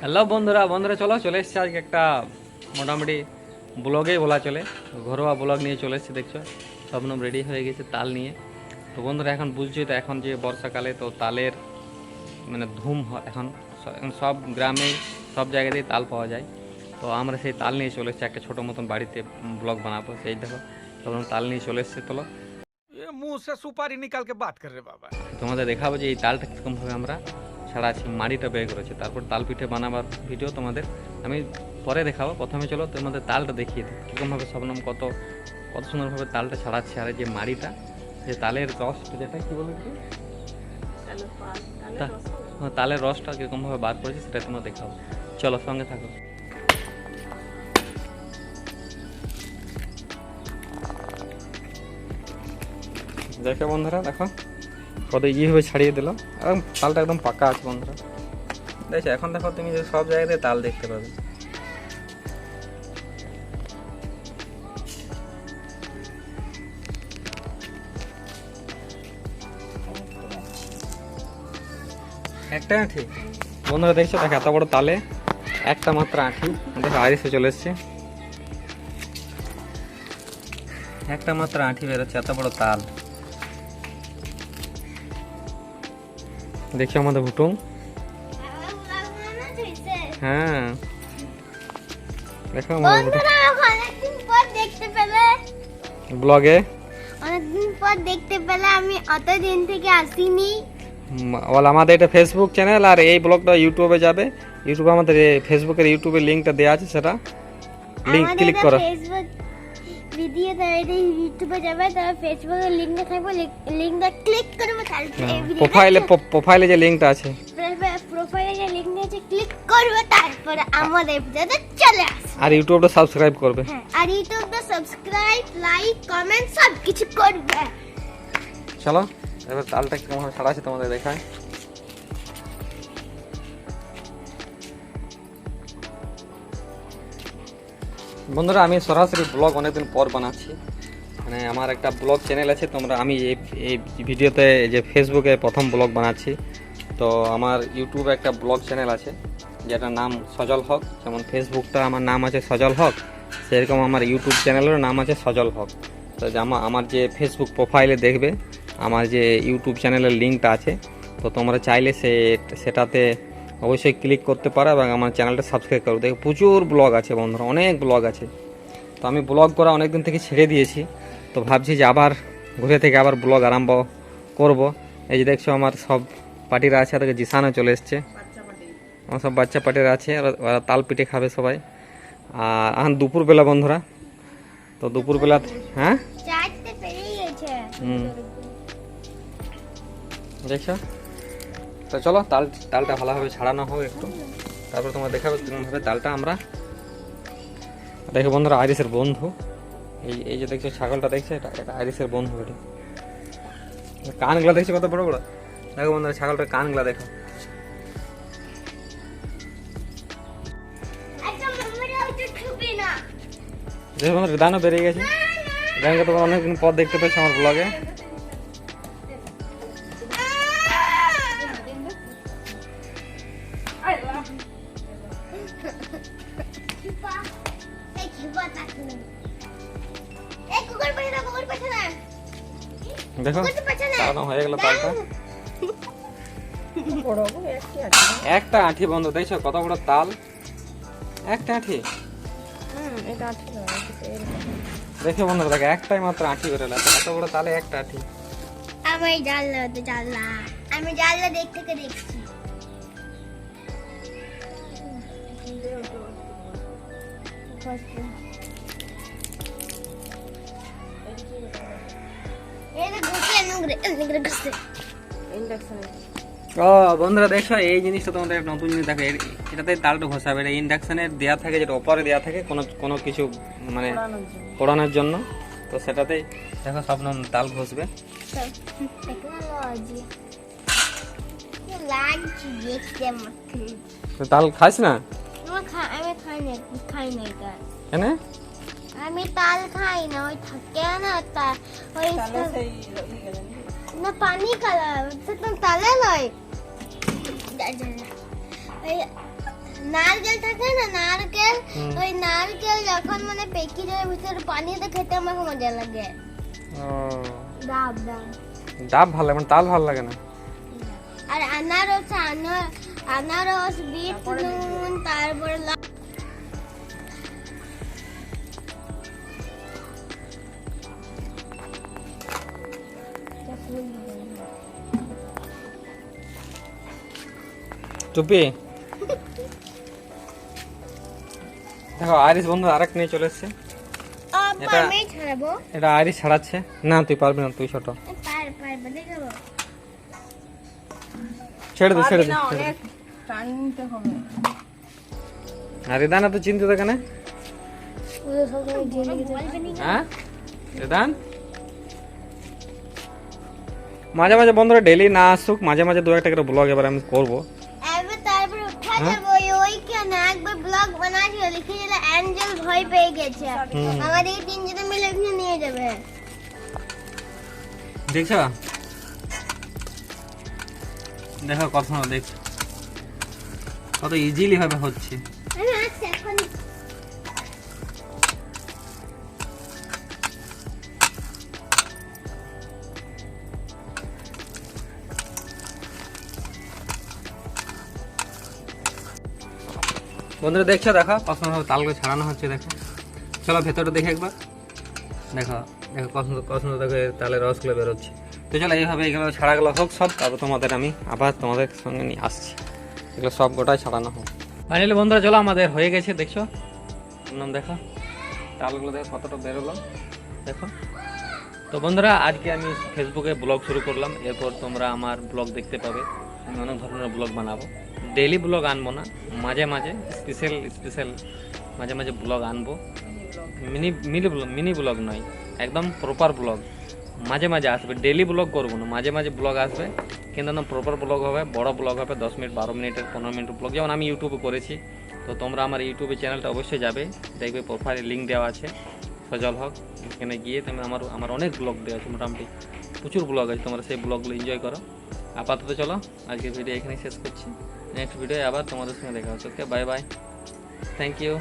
Hello বন্ধুরা বন্ধুরা চলো চলে এসছে আজকে একটা মোটামুটি ব্লগেই বলা চলে ঘরোয়া ব্লগ নিয়ে চলে এসছে দেখছ? সবনম রেডি হয়ে গেছে তাল নিয়ে। তো বন্ধুরা এখন বুঝছি তো এখন যে বর্ষাকালে তো তালের মানে ধুম এখন সব গ্রামে সব জায়গাতেই তাল পাওয়া যায়। তো আমরা সেই তাল নিয়ে চলে এসেছি একটা ছোটো মতন বাড়িতে ব্লগ বানাবো সেই দেখো তখন তাল নিয়ে চলে এসছে তোলো। সুপারি নিকালকে বাদ করে বাবা। তোমাদের দেখাবো যে এই তালটা কীরকমভাবে আমরা ছাড়াচ্ছি মাড়িটা বের করেছি। তারপর তাল পিঠে বানাবার ভিডিও তোমাদের আমি পরে দেখাবো। প্রথমে চলো তোমাদের তালটা দেখিয়ে দিই। কীরকমভাবে সবনম কত কত সুন্দরভাবে তালটা ছাড়াচ্ছে আর যে মাড়িটা যে তালের রস যেটা কী বলে কি? হ্যাঁ, তালের রসটা কীরকমভাবে বার করেছে সেটা তোমরা দেখাবো। চলো সঙ্গে থাকো। দেখো বন্ধুরা দেখো। কত ইয়েভাবে ছাড়িয়ে দিল একদম তালটা একদম পাকা আছে বন্ধুরা। দেখছ এখন দেখো তুমি যে সব জায়গাতে তাল দেখতে পাবে। একটা আঁঠি? বন্ধুরা দেখছ? দেখো এত বড় তালে একটা মাত্র আঁঠি। দেখো আরিসে চলে এসছে। একটা মাত্র আঁঠি বেরোচ্ছে এত বড় তাল। দেখি আমাদের ভুটুং। হ্যাঁ। দেখো আমাদের ব্লগে? অনেকদিন পর দেখতে পেলে আমি অত দিন থেকে আসিনি। বল আমাদের এটা ফেসবুক চ্যানেল আর এই ব্লগটা ইউটিউবে যাবে। ইউটিউবে আমাদের ফেসবুকের ইউটিউবে লিঙ্কটা দেওয়া আছে সেটা। লিঙ্ক আমাদের ক্লিক করো। ফেসবুক ভিডিও তাহলে ইউটিউবে যাবে তাহলে ফেসবুকের লিঙ্কটা থাকবে লিঙ্কটা ক্লিক করবে প্রোফাইলে প্রোফাইলে যে লিঙ্কটা আছে। প্রোফাইলে যে লিঙ্ক আছে ক্লিক করবে তারপরে আমাদের ভিডিওতে চলে আসবে। আর ইউটিউবটা সাবস্ক্রাইব করবে। হ্যাঁ আর ইউটিউবটা সাবস্ক্রাইব লাইক কমেন্ট সব কিছু করবে। চলো এবার তালটা ভাবে ছাড়া আছে তোমাদের দেখায়। বন্ধুরা, আমি সরাসরি ব্লগ অনেকদিন পর বানাচ্ছি। মানে আমার একটা ব্লগ চ্যানেল আছে, তোমরা আমি এই এই ভিডিওতে যে ফেসবুকে প্রথম ব্লগ বানাচ্ছি। তো আমার ইউটিউবে একটা ব্লগ চ্যানেল আছে, যেটার নাম সজল হক। যেমন ফেসবুকটা আমার নাম আছে সজল হক, সেরকম আমার ইউটিউব চ্যানেলেরও নাম আছে সজল হক। তো যে আমা- আমার যে ফেসবুক প্রোফাইলে দেখবে, আমার যে ইউটিউব চ্যানেলের লিঙ্কটা আছে, তো তোমরা চাইলে সে, সেটাতে অবশ্যই ক্লিক করতে পারো এবং আমার চ্যানেলটা সাবস্ক্রাইব করো। দেখো প্রচুর ব্লগ আছে বন্ধুরা অনেক ব্লগ আছে। তো আমি ব্লগ করা অনেক দিন থেকে ছেড়ে দিয়েছি। তো ভাবছি যে আবার ঘুরে থেকে আবার ব্লগ আরম্ভ করব। এই যে দেখছ আমার সব পার্টিরা আছে তাদেরকে জিসানও চলে এসছে। আমার সব বাচ্চা পার্টিরা আছে ওরা- তাল পিঠে খাবে সবাই। আর এখন দুপুরবেলা বন্ধুরা। তো দুপুরবেলা হ্যাঁ? হুম। দেখছ? তো চলো তাল তালটা ভালোভাবে ছাড়ানো হোক একটু। তারপর তোমার দেখাবে কিরকমভাবে তালটা আমরা। দেখো বন্ধুরা আইরিসের বন্ধু। এই এই যে দেখছ ছাগলটা দেখছ এটা এটা আইরিসের বন্ধু এটা। কানগুলো দেখছ কত বড় বড়? দেখো বন্ধুরা ছাগলটার কানগুলো দেখো। আচ্ছা দেখো বন্ধুরা দানও বেরিয়ে গেছে। দানকে তোমার অনেকদিন পর দেখতে পেয়েছ আমার ব্লগে দেখো হয়ে গেল তালটা একটা আঠি বন্ধ দেখছ কত বড় তাল? একটা আঠি। দেখে বন্ধুরা দেখো একটাই মাত্র আঠি বেরোলো। এত বড় তালে একটা আঠি। আমি জানলা জানলা। আমি জানলা দেখ থেকে দেখছি। ও বন্ধুরা দেখছ এই জিনিসটা তোমাদের নতুন জিনিস দেখো এটাতে তালটা ঘষাবে। এটা ইন্ডাকশনের দেওয়া থাকে যেটা ওপরে দেওয়া থাকে কোনো কোনো কিছু মানে পোড়ানোর জন্য। তো সেটাতেই দেখো সব নম তাল ঘষবে। তো তাল খাস না? আমি খাই না খাই না এটা কেন আমি তাল খাই না ওই থাকে না তা ওই না পানি কালার সেটা তালে নয় নারকেল থাকে না নারকেল ওই নারকেল যখন মানে পেকি যায় ভিতরে পানিতে খেতে আমার মজা লাগে ডাব ডাব ডাব ভালো লাগে মানে তাল ভালো লাগে না আর আনারস আনার আনারস বিট নুন তারপরে টুপি? দেখো আইরিশ বন্ধু আরেক নিয়ে চলে এসছে। এটা- আমি এটা আইরিশ ছাড়াচ্ছে। না তুই পারবি না তুই ছোট। ছেড়ে দে ছেড়ে দে আর রিদান তো চিন্তিত কেন? হ্যাঁ? রিদান মাঝে মাঝে বন্ধুরা ডেলি না আসুক মাঝে মাঝে দু একটা করে ব্লগ এবার আমি করব। দেখছ? দেখো কত দেখ। দেখছ কত ইজিলি ভাবে হচ্ছে। আচ্ছা এখন বন্ধুরা, দেখছ, দেখো কত সুন্দর তালগুলো ছাড়ানো হচ্ছে, দেখো। চলো, ভেতরটা দেখে একবার। দেখো দেখো কত সুন্দর দেখো, তালের রসগুলো বেরোচ্ছে। তো চলো, এইভাবে এগুলো ছাড়াগুলো হোক, সব তারপর তোমাদের আমি আবার তোমাদের সঙ্গে নিয়ে আসছি। এগুলো সব গোটাই ছাড়ানো হোক। ফাইনালি বন্ধুরা, চলো, আমাদের হয়ে গেছে, দেখছ? নাম দেখো, তালগুলো দেখো কতটা বেরোলো। দেখো। তো বন্ধুরা, আজকে আমি ফেসবুকে ব্লগ শুরু করলাম। এরপর তোমরা আমার ব্লগ দেখতে পাবে। আমি অনেক ধরনের ব্লগ বানাবো। ডেইলি ব্লগ আনব না, মাঝে মাঝে স্পেশাল স্পেশাল মাঝে মাঝে ব্লগ আনব। Mini mini blog mini blog নয়, একদম প্রপার ব্লগ মাঝে মাঝে আসবে ডেইলি ব্লগ করব না, মাঝে মাঝে ব্লগ আসবে, কিন্তু একদম প্রপার ব্লগ হবে, বড় ব্লগ হবে, দশ মিনিট, বারো মিনিটের পনেরো মিনিটের ব্লগ যেমন আমি ইউটিউবে করেছি, তো তোমরা আমার ইউটিউবে চ্যানেলটা অবশ্যই যাবে, দেখবে প্রোফাইলে লিঙ্ক দেওয়া আছে, সজল হক, এখানে গিয়ে তুমি আমার আমার অনেক ব্লগ দেওয়া আছে, মোটামুটি প্রচুর ব্লগ আছে, তোমরা সেই ব্লগগুলো এনজয় করো। আপাতত চলো, আজকের ভিডিও এখানেই শেষ করছি। নেক্সট ভিডিও আবার তোমাদের সঙ্গে দেখা হচ্ছে। Okay bye bye thank you